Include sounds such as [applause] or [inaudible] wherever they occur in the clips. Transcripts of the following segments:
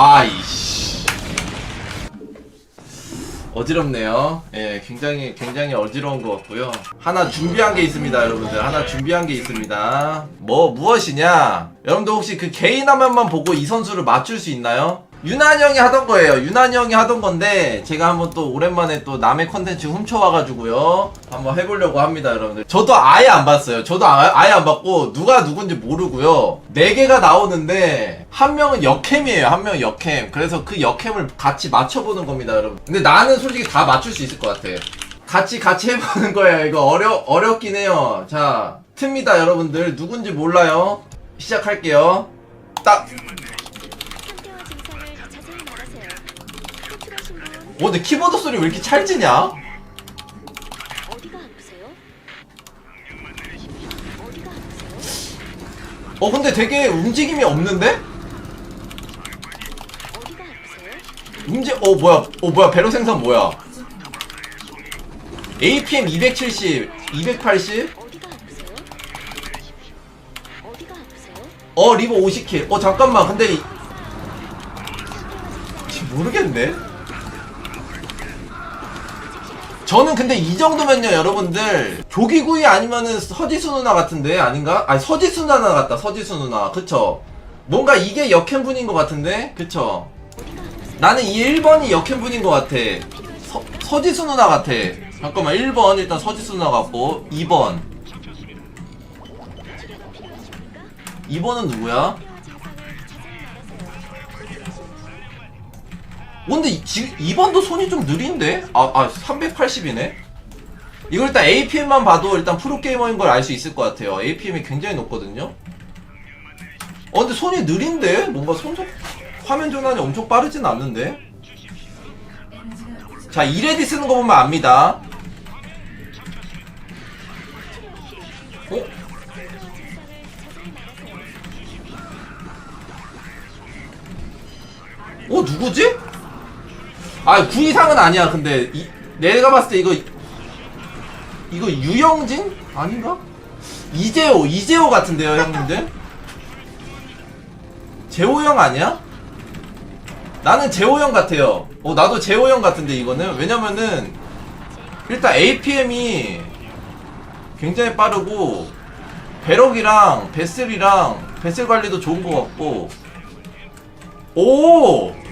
아이씨. 어지럽네요. 예, 굉장히 굉장히 어지러운 것 같고요. 하나 준비한 게 있습니다, 여러분들. 하나 준비한 게 있습니다. 뭐 무엇이냐? 여러분들 혹시 그 개인 화면만 보고 이 선수를 맞출 수 있나요? 유난히 형이 하던 거예요. 유난히 형이 하던 건데 제가 한번 또 오랜만에 또 남의 컨텐츠 훔쳐와가지고요. 한번 해보려고 합니다, 여러분들. 저도 아예 안 봤어요. 저도 아, 아예 안 봤고 누가 누군지 모르고요. 네 개가 나오는데 한 명은 역캠이에요. 한 명은 역캠. 그래서 그 역캠을 같이 맞춰보는 겁니다, 여러분. 근데 나는 솔직히 다 맞출 수 있을 것 같아. 같이 같이 해보는 거예요. 이거 어려 어렵긴 해요. 자, 틉니다, 여러분들. 누군지 몰라요. 시작할게요. 딱. 상태와 증상을 자세히 말하세요. 어, 근데 키보드 소리 왜 이렇게 찰지냐? 어디가 아프세요? 어디가 아프세요? 어, 근데 되게 움직임이 없는데? 어디가 아프세요? 움직, 어, 뭐야, 어, 뭐야, 배로 생산 뭐야? APM 270, 280, 어디가 아프세요? 어디가 아프세요? 어, 리버 50킬. 어, 잠깐만, 근데, 이... 지금 모르겠네? 저는 근데 이 정도면요, 여러분들. 조기구이 아니면은 서지수 누나 같은데? 아닌가? 아니, 서지수 누나 같다, 서지수 누나. 그쵸? 뭔가 이게 역행분인 것 같은데? 그쵸? 나는 이 1번이 역행분인 것 같아. 서, 서지수 누나 같아. 잠깐만, 1번 일단 서지수 누나 같고, 2번. 치료가 필요하십니까? 2번은 누구야? 어, 근데 이- 지금 2번도 손이 좀 느린데? 아, 아, 380이네? 이거 일단 APM만 봐도 일단 프로게이머인 걸 알 수 있을 것 같아요. APM이 굉장히 높거든요? 어, 근데 손이 느린데? 뭔가 손속, 화면 전환이 엄청 빠르진 않는데? 자, 이레디 쓰는 거 보면 압니다. 어? 어 누구지? 아 9 이상은 아니야 근데 이, 내가 봤을 때 이거 이거 유영진? 아닌가? 이재호 이재호 같은데요 형님들? 재호 형 아니야? 나는 재호 형 같아요 어 나도 재호 형 같은데 이거는 왜냐면은 일단 APM이 굉장히 빠르고 배럭이랑 베슬이랑 베슬 관리도 좋은 것 같고 오!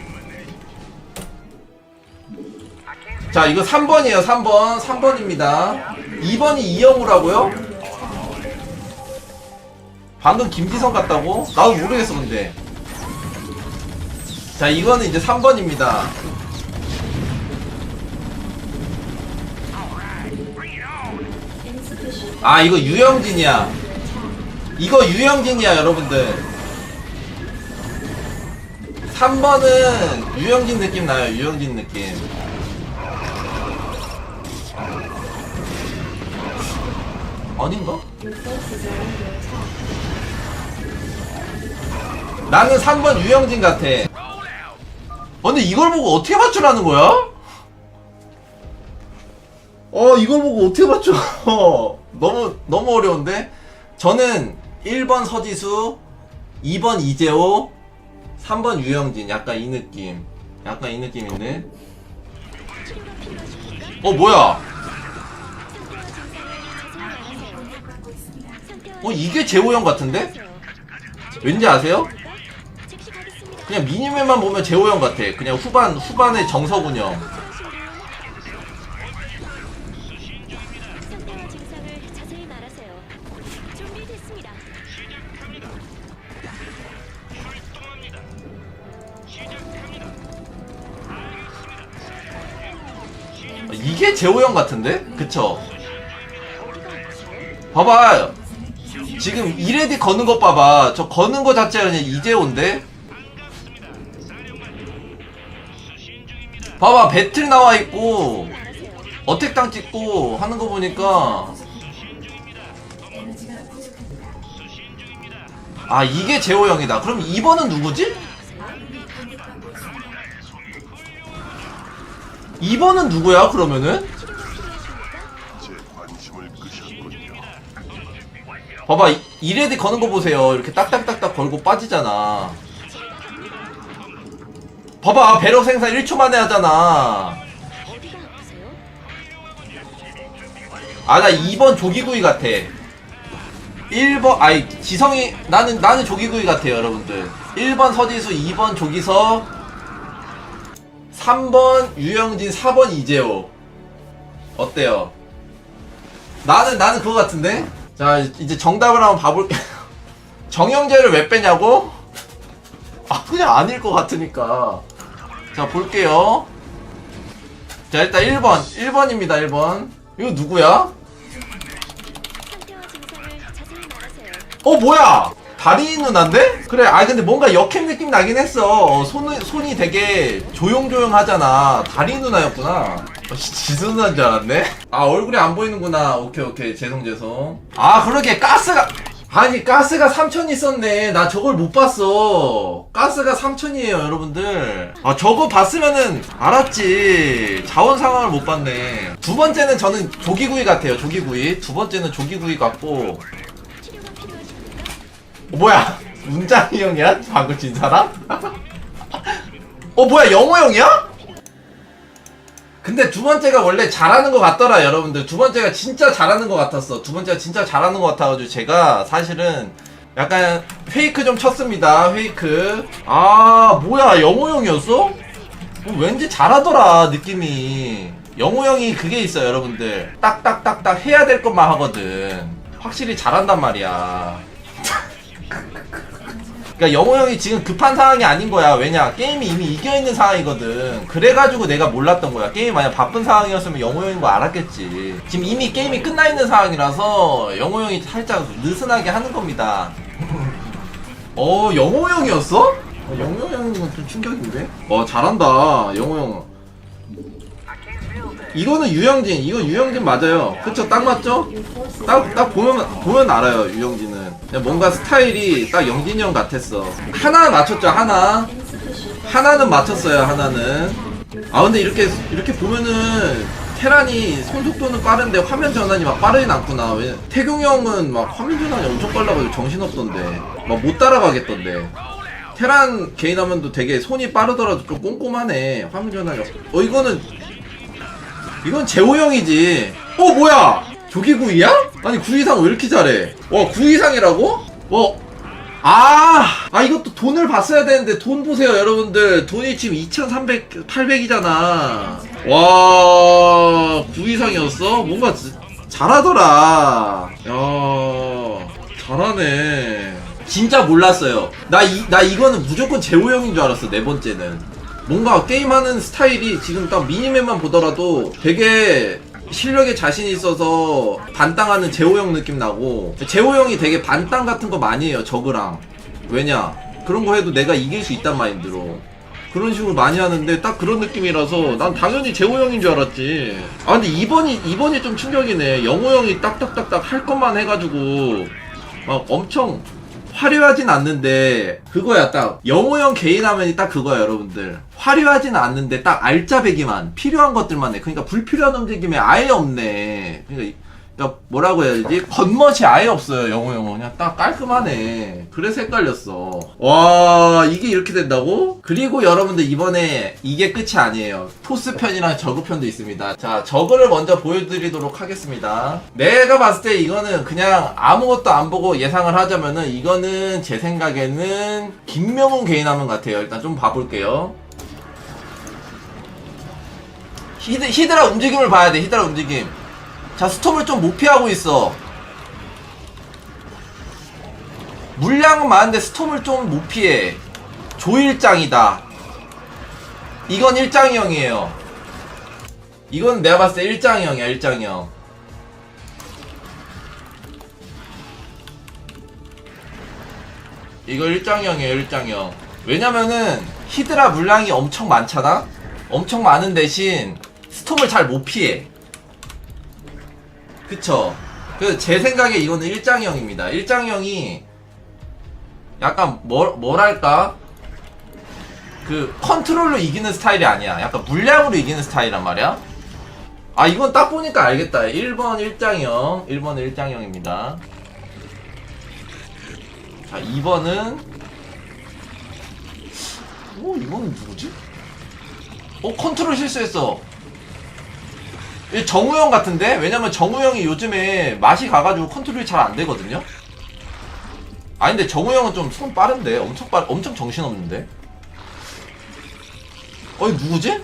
자, 이거 3번이에요, 3번. 3번입니다. 2번이 이영우라고요? 방금 김지성 같다고? 나도 모르겠어, 근데. 자, 이거는 이제 3번입니다. 아, 이거 유영진이야. 이거 유영진이야, 여러분들. 3번은 유영진 느낌 나요, 유영진 느낌. 아닌가? 나는 3번 유영진 같아. 어, 근데 이걸 보고 어떻게 맞추라는 거야? 어, 이걸 보고 어떻게 맞춰? [laughs] 너무, 너무 어려운데? 저는 1번 서지수, 2번 이재호, 3번 유영진. 약간 이 느낌. 약간 이 느낌인데? 어, 뭐야? 어, 이게 재호 형 같은데? 왠지 아세요? 그냥 미니맵만 보면 재호 형 같아. 그냥 후반, 후반의. 어, 이게 재호 형 같은데? 그쵸? 봐봐. 지금 이레디 거는 것 봐봐. 저 거는 거 자체가 그냥 이재호인데? 봐봐, 배틀 나와 있고. 어택당 찍고 하는 거 보니까. 아, 이게 재호 형이다. 그럼 2번은 누구지? 2번은 누구야, 그러면은? 봐봐, 이- 이레디 거는 거 보세요. 이렇게 딱딱딱딱 걸고 빠지잖아. 봐봐 배럭 생산 1초 만에 하잖아? 아 나 2번 조기구이 같아 1번 아이 지성이 나는 나는 조기구이 같아요 여러분들 1번 서지수 2번 조기석 3번 유영진 4번 이재호 어때요? 나는 나는 그거 같은데 자 이제 정답을 한번 봐볼게요. [laughs] 정영재를 왜 빼냐고? 아 그냥 아닐 것 같으니까. 자 볼게요. 자 일단 1번. 1번입니다 1번. 이거 누구야? 어 뭐야 다리 누나인데? 그래 아 근데 뭔가 역행 느낌 나긴 했어. 어, 손이, 손이 되게 조용조용하잖아. 다리 누나였구나. 어, 씨, 지수 누나인 줄 알았네. 아 얼굴이 안 보이는구나. 오케이 오케이. 죄송 죄송. 아 그러게. 가스가 아니 가스가 3천 있었네. 나 저걸 못 봤어. 가스가 3천이에요 여러분들. 아 저거 봤으면은 알았지. 자원 상황을 못 봤네. 두 번째는 저는 조기구이 같아요 조기구이. 두 번째는 조기구이 같고 어, 뭐야? 문장이 형이야? 방금 진 사람? 어 뭐야 영호 형이야? 근데 두 번째가 원래 잘하는 것 같더라 여러분들 두 번째가 진짜 잘하는 것 같았어 두 번째가 진짜 잘하는 것 같아가지고 제가 사실은 약간 페이크 좀 쳤습니다 페이크 아 뭐야 영호 형이었어? 어, 왠지 잘하더라 느낌이 영호 형이 그게 있어 여러분들 딱딱딱딱 해야 될 것만 하거든 확실히 잘한단 말이야 그러니까 영호 형이 지금 급한 상황이 아닌 거야. 왜냐? 게임이 이미 이겨 있는 상황이거든. 그래가지고 내가 몰랐던 거야. 게임이 만약 바쁜 상황이었으면 영호 형인 거 알았겠지. 지금 이미 게임이 끝나 있는 상황이라서 영호 형이 살짝 느슨하게 하는 겁니다. 어, 영호 형이었어? 어, 영호 건좀 충격인데? 어, 잘한다. 영호 형. 이거는 유영진. 이거 유영진 맞아요. 그쵸? 딱 맞죠? 딱, 딱 보면, 보면 알아요, 유영진은. 뭔가 스타일이 딱 영진이 형 같았어. 하나 맞췄죠, 하나. 하나는 맞췄어요, 하나는. 아, 근데 이렇게, 이렇게 보면은, 테란이 손속도는 빠른데 화면 전환이 막 빠르진 않구나. 왜, 태경 형은 막 화면 전환이 엄청 빨라가지고 정신없던데. 막 못 따라가겠던데. 테란 개인 화면도 되게 손이 빠르더라도 좀 꼼꼼하네. 화면 전환이. 어, 이거는 이건 재호 형이지. 어 뭐야? 조기구이야? 아니 구이상 왜 이렇게 잘해? 와 구이상이라고? 어? 아, 아 이것도 돈을 봤어야 되는데 돈 보세요 여러분들 돈이 지금 2,300, 800이잖아 와 구이상이었어? 뭔가 지- 잘하더라 야 잘하네 진짜 몰랐어요 나, 이, 나 이거는 무조건 재호 형인 줄 알았어 네 번째는 뭔가 게임하는 스타일이 지금 딱 미니맵만 보더라도 되게 실력에 자신이 있어서 반땅하는 재호 형 느낌 나고 재호 형이 되게 반땅 같은 거 많이 해요 저그랑. 왜냐? 그런 거 해도 내가 이길 수 있단 마인드로. 그런 식으로 많이 하는데 딱 그런 느낌이라서 난 당연히 재호 형인 줄 알았지. 아 근데 이번이 이번이 좀 충격이네. 영호 형이 딱딱딱딱 할 것만 해가지고 막 엄청 화려하진 않는데 그거야 딱 영호형 개인 화면이 딱 그거야 여러분들. 화려하진 않는데 딱 알짜배기만 필요한 것들만 해. 그러니까 불필요한 움직임이 아예 없네. 그러니까, 이- 그러니까 뭐라고 해야 되지? 겉멋이 아예 없어요 영호형은 그냥 딱 깔끔하네. 그래서 헷갈렸어. 와 이게 이렇게 된다고? 그리고 여러분들 이번에 이게 끝이 아니에요. 토스 편이랑 저그 편도 있습니다. 자 저그를 먼저 보여드리도록 하겠습니다. 내가 봤을 때 이거는 그냥 아무것도 안 보고 예상을 하자면은 이거는 제 생각에는 김명훈 개인 화면 같아요. 일단 좀 봐볼게요. 히드, 히드라 움직임을 봐야 돼 히드라 움직임 자 스톰을 좀 못 피하고 있어. 물량은 많은데 스톰을 좀 못 피해. 조일장이다. 이건 일장형이에요. 이건 내가 봤을 때 일장형이야 일장형. 이거 일장형이에요 일장형. 왜냐면은 히드라 물량이 엄청 많잖아? 엄청 많은 대신 스톰을 잘 못 피해 그쵸. 그 제 생각에 이거는 일장형입니다. 일장형이 약간 뭐, 뭐랄까? 그 컨트롤로 이기는 스타일이 아니야. 약간 물량으로 이기는 스타일이란 말이야. 아 이건 딱 보니까 알겠다. 1번 일장형 1번 일장형입니다. 자 2번은 오 이거는 누구지? 어 컨트롤 실수했어. 이 정우영 같은데? 왜냐면 정우영이 요즘에 맛이 가가지고 컨트롤이 잘 안 되거든요? 아니 근데 정우영은 좀 손 빠른데 엄청 빠 엄청 정신없는데 어이 누구지?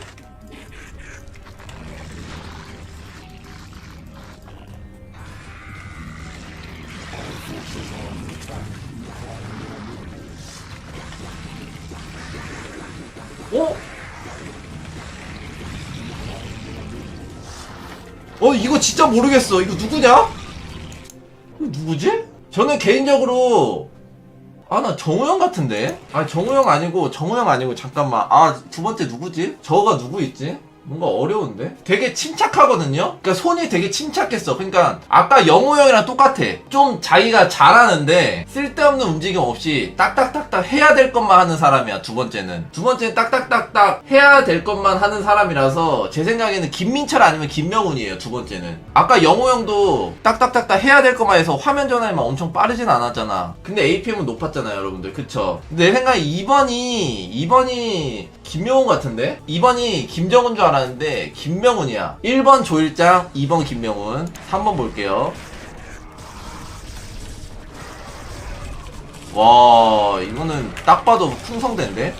이거 진짜 모르겠어 이거 누구냐? 이거 누구지? 저는 개인적으로 아 나 정우영 같은데? 아 정우영 아니고 정우영 아니고 잠깐만 아 두 번째 누구지? 저가 누구 있지? 뭔가 어려운데? 되게 침착하거든요? 그러니까 손이 되게 침착했어. 그러니까 아까 영호 형이랑 똑같아. 좀 자기가 잘하는데 쓸데없는 움직임 없이 딱딱딱딱 해야 될 것만 하는 사람이야. 두 번째는. 두 번째는 딱딱딱딱 해야 될 것만 하는 사람이라서 제 생각에는 김민철 아니면 김명훈이에요. 두 번째는. 아까 영호 형도 딱딱딱딱 해야 될 것만 해서 화면 전환이 막 엄청 빠르진 않았잖아. 근데 APM은 높았잖아요, 여러분들. 그쵸? 내 생각에 2번이 2번이 김명훈 같은데? 2번이 김정훈 줄 알았는데 김명훈이야. 1번 조일장, 2번 김명훈. 3번 볼게요. 와, 이거는 딱 봐도 풍성대인데?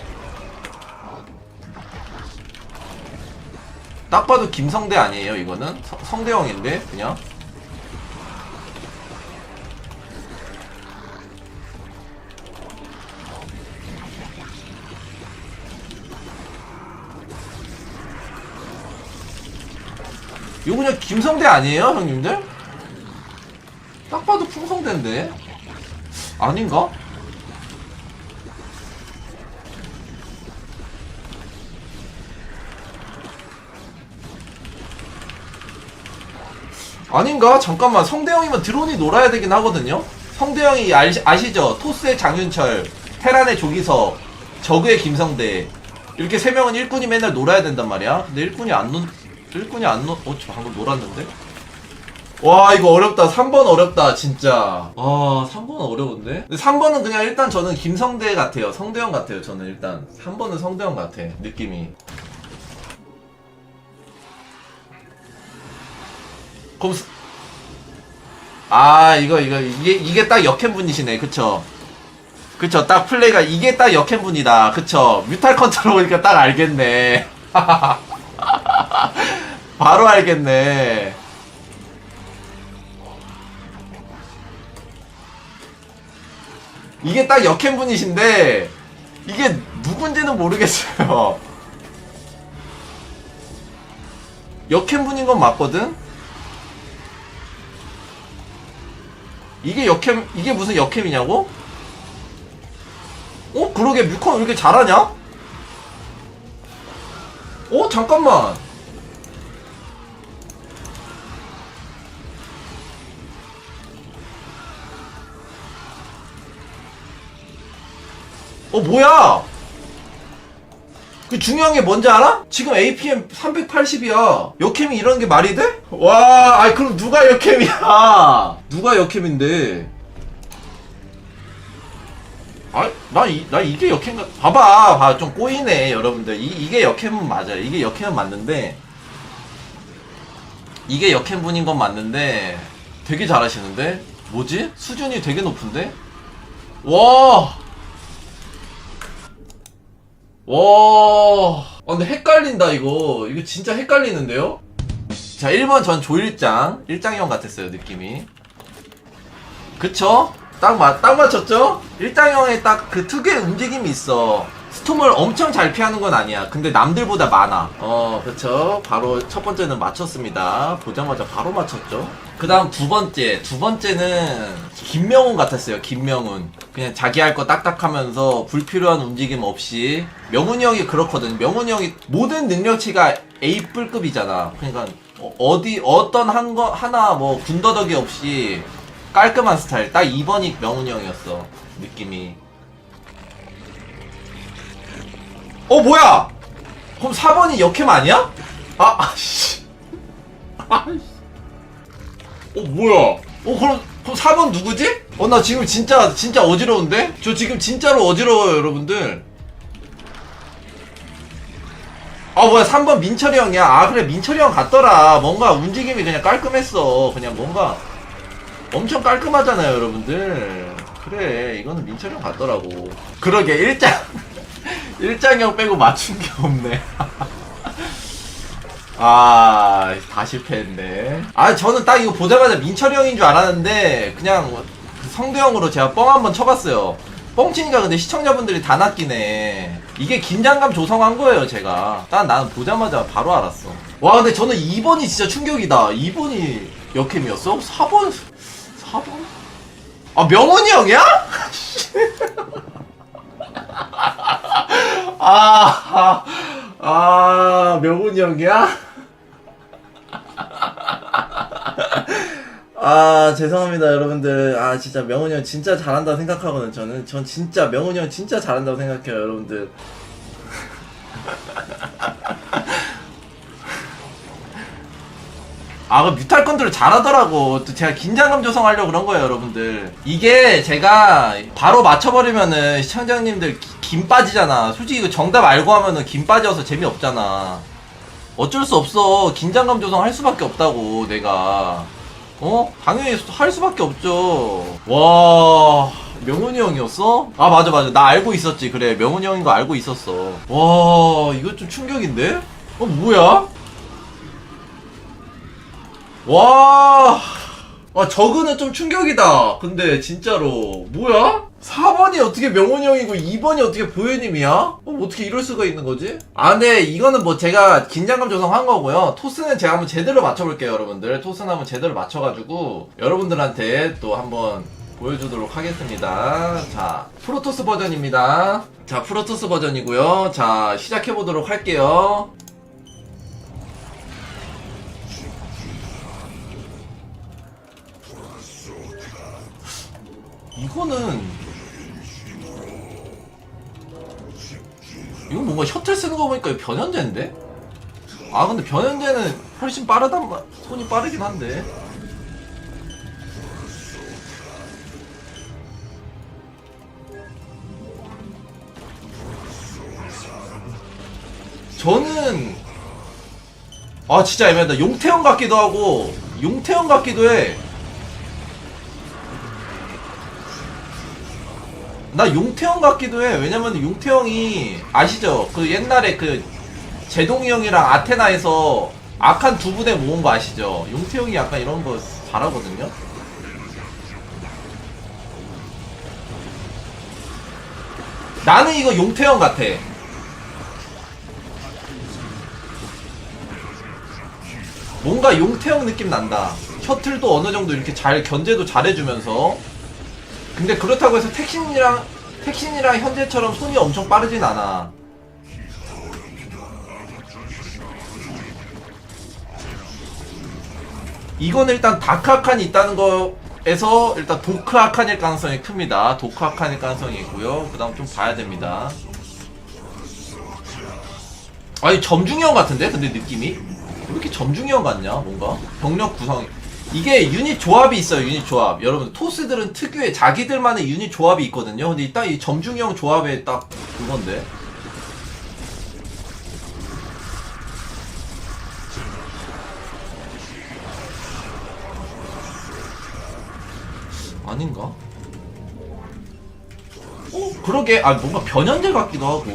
딱 봐도 김성대 아니에요, 이거는? 성- 성대형인데, 그냥? 이거 그냥 김성대 아니에요, 형님들? 딱 봐도 풍성대인데? 아닌가? 아닌가? 잠깐만 성대형이면 드론이 놀아야 되긴 하거든요? 성대형이 알, 아시 죠? 토스의 장윤철, 테란의 조기석, 저그의 김성대 이렇게 세 명은 일꾼이 맨날 놀아야 된단 말이야 근데 일꾼이 안 놀.. 일꾼이 안 놀.. 어? 저 방금 놀았는데? 와 이거 어렵다. 3번 어렵다 진짜. 아 3번 어려운데? 근데 3번은 그냥 일단 저는 김성대 같아요. 성대형 같아요 저는 일단. 3번은 성대형 같아 느낌이. 그럼 스- 아 이거 이거 이게 이게 딱 역행 분이시네 그쵸? 그쵸 딱 플레이가 이게 딱 역행 분이다 그쵸? 뮤탈 컨트롤 보니까 딱 알겠네 [laughs] 바로 알겠네. 이게 딱 역행 분이신데 이게 누군지는 모르겠어요. 역행 분인 건 맞거든? 이게 역캠 이게 무슨 역캠이냐고? 어? 그러게 뮤컨 왜 이렇게 잘하냐? 어? 잠깐만 어 뭐야 그 중요한 게 뭔지 알아? 지금 APM 380이야. 역캠이 이런 게 말이 돼? 와, 아이 그럼 누가 역캠이야? 누가 역캠인데? 아, 나, 이, 나 이게 역캠가? 봐봐, 봐, 좀 꼬이네, 여러분들. 이, 이게 역캠은 맞아요. 이게 역캠은 맞는데, 이게 역캠분인 건 맞는데, 되게 잘하시는데? 뭐지? 수준이 되게 높은데? 와! 와, 아, 근데 헷갈린다, 이거. 이거 진짜 헷갈리는데요? 자, 1번 전 조일장. 일장형 같았어요, 느낌이. 그쵸? 딱 맞, 딱 맞췄죠? 일장형에 딱 그 특유의 움직임이 있어. 스톰을 엄청 잘 피하는 건 아니야. 근데 남들보다 많아. 어, 그쵸. 바로 첫 번째는 맞췄습니다. 보자마자 바로 맞췄죠. 그 다음 두 번째. 두 번째는 김명훈 같았어요. 김명훈. 그냥 자기 할 거 딱딱하면서 불필요한 움직임 없이. 명훈이 형이 그렇거든. 명훈이 형이 모든 능력치가 A뿔급이잖아. 그러니까 어- 어디, 어떤 한 거, 하나 뭐 군더더기 없이 깔끔한 스타일. 딱 2번이 명훈이 형이었어. 느낌이. 어 뭐야? 그럼 4번이 역캠 아니야? 아 아씨. 아이씨. 어 뭐야? 어 그럼 그럼 4번 누구지? 어 나 지금 진짜 진짜 어지러운데? 저 지금 진짜로 어지러워요 여러분들. 아 뭐야 3번 민철이 형이야 아 그래 민철이 형 같더라 뭔가 움직임이 그냥 깔끔했어 그냥 뭔가 엄청 깔끔하잖아요 여러분들 그래 이거는 민철이 형 같더라고 그러게 일장 [laughs] 일장형 빼고 맞춘 게 없네 [laughs] 아, 다 실패했네. 아, 저는 딱 이거 보자마자 민철이 형인 줄 알았는데, 그냥 그 성대형으로 제가 뻥 한번 쳐봤어요. 뻥 치니까 근데 시청자분들이 다 낚이네. 이게 긴장감 조성한 거예요, 제가. 딱 나는 보자마자 바로 알았어. 와, 근데 저는 2번이 진짜 충격이다. 2번이 역캠이었어? 4번, 4번? 아, 명훈이 형이야? [laughs] 아, 아, 아, 명훈이 형이야? [laughs] 아, 죄송합니다, 여러분들. 아, 진짜 명훈이 형 진짜 잘한다고 생각하거든요, 저는. 전 진짜, 명훈이 형 진짜 잘한다고 생각해요, 여러분들. 아, 그 뮤탈 컨트롤 잘하더라고. 또 제가 긴장감 조성하려고 그런 거예요, 여러분들. 이게 제가 바로 맞춰버리면은 시청자님들 기- 김 빠지잖아. 솔직히 이거 정답 알고 하면은 김 빠져서 재미없잖아. 어쩔 수 없어. 긴장감 조성할 수밖에 없다고, 내가. 어? 당연히 할 수밖에 없죠. 와, 명훈이 형이었어? 아, 맞아, 맞아. 나 알고 있었지. 그래, 명훈이 형인 거 알고 있었어. 와, 이거 좀 충격인데? 어, 뭐야? 와, 아, 저그는 좀 충격이다. 근데 진짜로 뭐야? 4번이 어떻게 명훈이 형이고 2번이 어떻게 보현님이야? 어, 어떻게 이럴 수가 있는 거지? 아, 근데 이거는 뭐 제가 긴장감 조성한 거고요. 토스는 제가 한번 제대로 맞춰볼게요, 여러분들. 토스는 한번 제대로 맞춰가지고 여러분들한테 또 한번 보여주도록 하겠습니다. 자, 프로토스 버전입니다. 자, 프로토스 버전이고요. 자, 시작해보도록 할게요. 이거는 이건 뭔가 셔틀 쓰는 거 보니까 이거 변현대인데? 아 근데 변현대는 훨씬 빠르단 말 손이 빠르긴 한데. 저는 아 진짜 애매하다. 용태형 같기도 하고 용태형 같기도 해 나 용태형 같기도 해. 왜냐면 용태형이 아시죠? 그 옛날에 그 제동이 형이랑 아테나에서 악한 두 분에 모은 거 아시죠? 용태형이 약간 이런 거 잘하거든요. 나는 이거 용태형 같아. 뭔가 용태형 느낌 난다. 셔틀도 어느 정도 이렇게 잘 견제도 잘해주면서 근데 그렇다고 해서 택신이랑 택신이랑 현재처럼 손이 엄청 빠르진 않아. 이건 일단 다크아칸이 있다는 거에서 일단 도크아칸일 가능성이 큽니다. 도크아칸일 가능성이 있고요. 그 다음 좀 봐야 됩니다. 아니 점중형 같은데? 근데 느낌이? 왜 이렇게 점중형 같냐 뭔가? 병력 구성이 이게 유닛 조합이 있어요 유닛 조합 여러분 토스들은 특유의 자기들만의 유닛 조합이 있거든요 근데 딱 이 점중형 조합에 딱 그건데 아닌가? 어? 그러게 아 뭔가 변현재 같기도 하고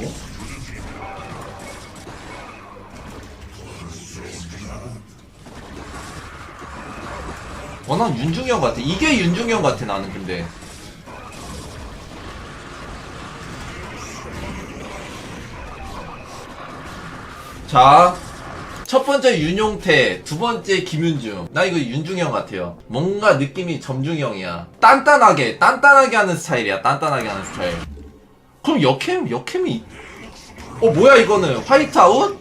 어, 난 윤중이 형 같아. 이게 윤중이 형 같아, 나는 근데. 자, 첫 번째 윤용태, 두 번째 김윤중. 나 이거 윤중이 형 같아요. 뭔가 느낌이 점중이 형이야. 단단하게, 단단하게 하는 스타일이야. 단단하게 하는 스타일. 그럼 역캠, 역캠이. 어, 뭐야, 이거는? 화이트아웃?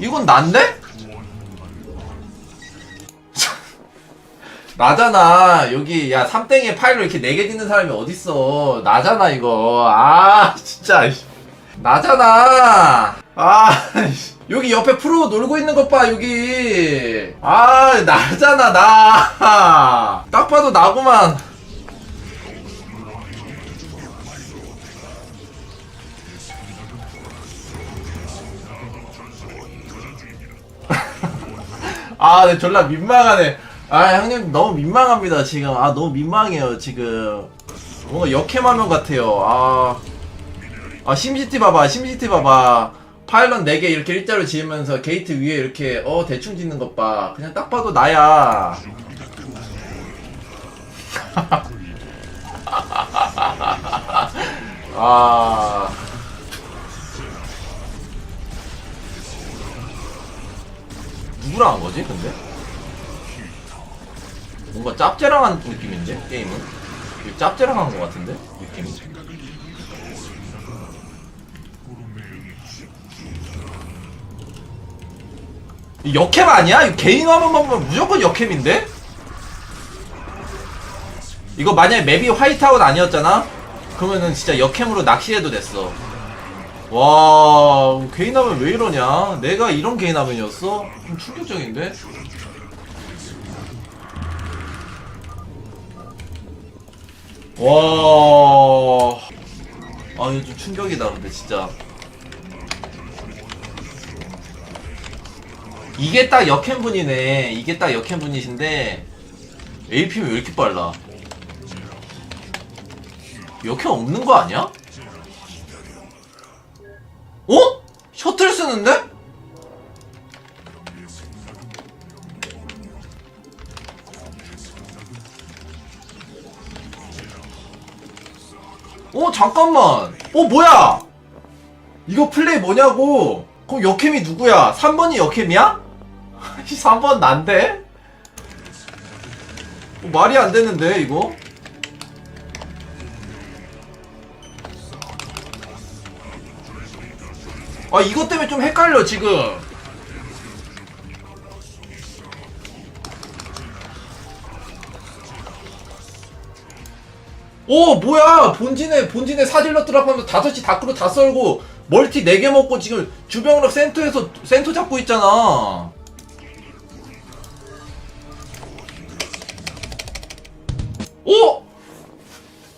이건 난데? 나잖아. 여기 야 삼땡에 파일로 이렇게 네 개 짓는 사람이 어딨어. 나잖아 이거. 아 [laughs] 진짜 나잖아. 아 여기 옆에 프로 놀고 있는 것 봐 여기. 아 나잖아 나 딱 봐도 나구만. [laughs] 아, 네, 졸라 민망하네. 아, 형님 너무 민망합니다, 지금. 아, 너무 민망해요, 지금. 뭔가 역해마면 같아요. 아. 아, 심시티 봐봐, 심시티 봐봐. 파일럿 4개 이렇게 일자로 지으면서 게이트 위에 이렇게, 어, 대충 짓는 것 봐. 그냥 딱 봐도 나야. [laughs] 아. 누구랑 한 거지, 근데? 뭔가 짭제랑 한 느낌인데, 게임은? 이거 짭제랑 한거 같은데? 느낌이? 이 역캠 아니야? 개인 화면만 보면 무조건 역캠인데? 이거 만약에 맵이 화이트아웃 아니었잖아? 그러면은 진짜 역캠으로 낚시해도 됐어. 와, 개인 화면 왜 이러냐? 내가 이런 개인 화면이었어? 좀 충격적인데? 와. 아, 이거 좀 충격이다, 근데 진짜. 이게 딱 역행분이네. 이게 딱 역행분이신데, AP면 왜 이렇게 빨라? 역행 없는 거 아니야? 어? 셔틀 쓰는데? 어 잠깐만. 어 뭐야? 이거 플레이 뭐냐고? 그럼 역캠이 누구야? 3번이 역캠이야? [laughs] 3번 난데? 어, 말이 안 되는데 이거? 아 이것 때문에 좀 헷갈려 지금 오 뭐야 본진에 본진에 사질러 드랍하면서 5시 다크로 다 썰고 멀티 4개 먹고 지금 주병력 센터에서 센터 잡고 있잖아 오?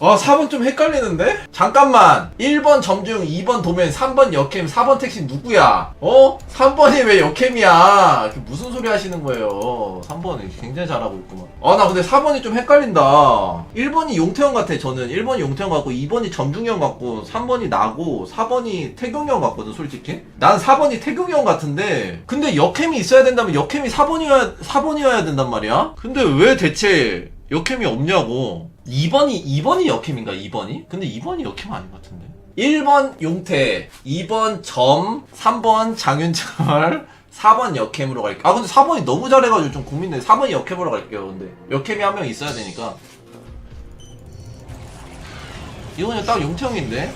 아 4번 좀 헷갈리는데? 잠깐만 1번 점중 2번 도면 3번 역캠 4번 택시 누구야? 어? 3번이 왜 역캠이야? 무슨 소리 하시는 거예요 3번이 굉장히 잘하고 있구만 아 나 근데 4번이 좀 헷갈린다 1번이 용태형 같아 저는 1번이 용태형 같고 2번이 점중형 같고 3번이 나고 4번이 태경형 같거든 솔직히 난 4번이 태경형 같은데 근데 역캠이 있어야 된다면 역캠이 4번이어야 4번이어야 된단 말이야? 근데 왜 대체 역캠이 없냐고 2번이 2번이 역캠인가 2번이? 근데 2번이 역캠 아닌 것 같은데. 1번 용태 2번 점 3번 장윤철 4번 역캠으로 갈게요 아 근데 4번이 너무 잘해가지고 좀 고민돼. 4번이 역캠으로 갈게요 근데. 역캠이 한 명 있어야 되니까. 이거 그냥 딱 용태 형인데?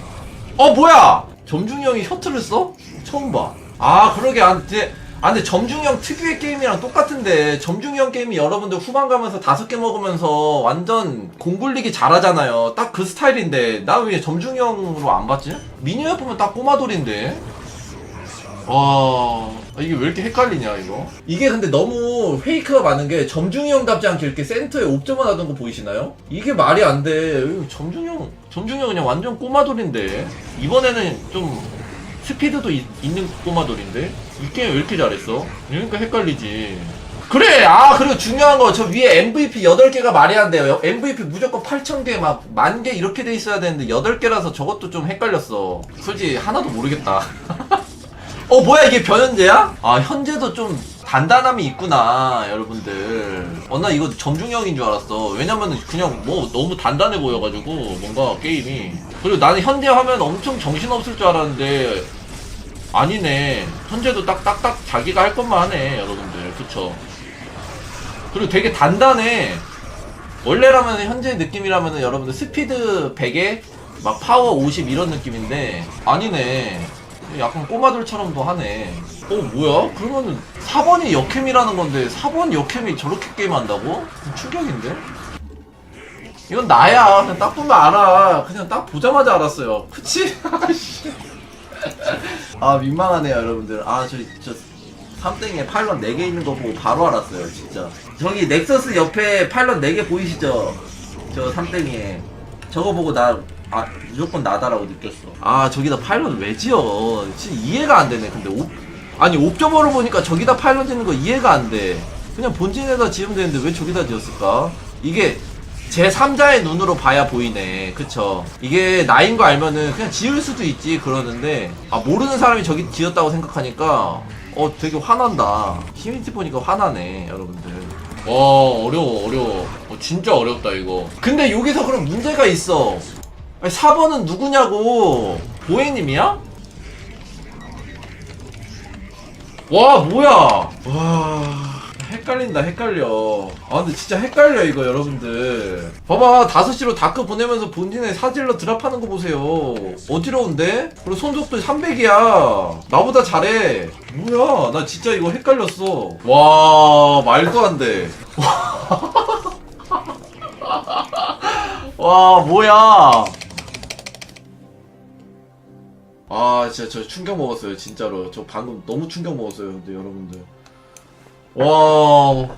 어 뭐야! 점중이 형이 셔틀을 써? 처음 봐 아 그러게. 아 근데, 아 근데 점중이 형 특유의 게임이랑 똑같은데 점중이 형 게임이 여러분들 후반 가면서 다섯 개 먹으면서 완전 공굴리기 잘하잖아요. 딱 그 스타일인데 나 왜 점중이 형으로 안 봤지? 미니맵 보면 딱 꼬마돌인데. 와 아, 이게 왜 이렇게 헷갈리냐 이거? 이게 근데 너무 페이크가 많은 게 점중이 형답지 않게 이렇게 센터에 옵저만 하던 거 보이시나요? 이게 말이 안돼. 점중이 형 점중이 형 그냥 완전 꼬마돌인데. 이번에는 좀 스피드도 있, 는 꼬마돌인데 이 게임 왜 이렇게 잘했어? 그러니까 헷갈리지. 그래! 아 그리고 중요한 거 저 위에 MVP 8개가 말이 안 돼요. MVP 무조건 8,000개 막 만 개 이렇게 돼 있어야 되는데 8개라서 저것도 좀 헷갈렸어. 솔직히 하나도 모르겠다. [laughs] 어 뭐야 이게 변현재야? 아 현재도 좀 단단함이 있구나 여러분들. 어 나 이거 점중형인 줄 알았어. 왜냐면은 그냥 뭐 너무 단단해 보여가지고 뭔가 게임이. 그리고 나는 현재 화면 엄청 정신없을 줄 알았는데 아니네. 현재도 딱딱딱 자기가 할 것만 하네 여러분들. 그쵸? 그리고 되게 단단해. 원래라면 현재 느낌이라면 여러분들 스피드 100에 막 파워 50 이런 느낌인데 아니네. 약간 꼬마들처럼도 하네. 어 뭐야? 그러면은 4번이 역캠이라는 건데 4번 역캠이 저렇게 게임한다고? 충격인데? 이건 나야. 그냥 딱 보면 알아. 그냥 딱 보자마자 알았어요. 그치? [laughs] 아 민망하네요 여러분들 아저저 삼땡에 파일럿 4개 있는 거 보고 바로 알았어요 진짜 저기 넥서스 옆에 파일럿 4개 보이시죠? 저 삼땡이에 저거 보고 나 아, 무조건 나다라고 느꼈어. 아, 저기다 파일럿 왜 지어? 진짜 이해가 안 되네. 근데 옵, 아니, 옵저버로 보니까 저기다 파일럿 짓는 거 이해가 안 돼. 그냥 본진에다 지으면 되는데 왜 저기다 지었을까? 이게 제 3자의 눈으로 봐야 보이네. 그쵸? 이게 나인 거 알면은 그냥 지을 수도 있지 그러는데 아 모르는 사람이 저기 지었다고 생각하니까 어 되게 화난다. 히미티 보니까 화나네 여러분들. 와 어려워 어려워. 어, 진짜 어렵다 이거. 근데 여기서 그럼 문제가 있어. 아니 4번은 누구냐고. 보혜님이야? 와 뭐야 와 헷갈린다 헷갈려. 아 근데 진짜 헷갈려 이거 여러분들. 봐봐 5시로 다크 보내면서 본진에 사질러 드랍하는 거 보세요. 어지러운데? 그리고 손속도 300이야. 나보다 잘해. 뭐야? 나 진짜 이거 헷갈렸어. 와 말도 안돼. 와 뭐야? 아 진짜 저 충격 먹었어요 진짜로. 저 방금 너무 충격 먹었어요 근데 여러분들 와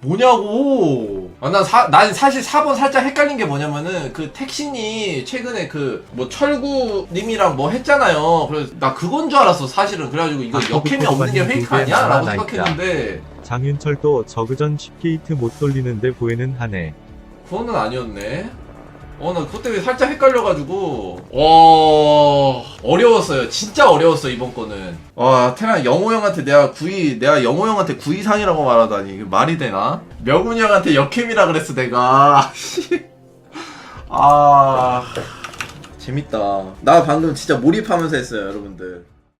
뭐냐고 아, 난, 사, 난 사실 4번 살짝 헷갈린 게 뭐냐면은 그 택신이 최근에 그 뭐 철구님이랑 뭐 했잖아요 그래서 나 그건 줄 알았어 사실은 그래가지고 이거 아, 역캠이 없는 게 페이크 아니야? 라고. 생각했는데 장윤철도 저그전 10게이트 못 돌리는데 보에는 하네. 그거는 아니었네. 어, 나 그것 때문에 살짝 헷갈려가지고. 와, 어려웠어요. 진짜 어려웠어, 이번 거는. 와, 태랑 영호 형한테 내가 9위, 내가 영호 형한테 9위 상이라고 말하다니. 이게 말이 되나? 명훈이 형한테 역캠이라 그랬어, 내가. [laughs] 아. 재밌다. 나 방금 진짜 몰입하면서 했어요, 여러분들.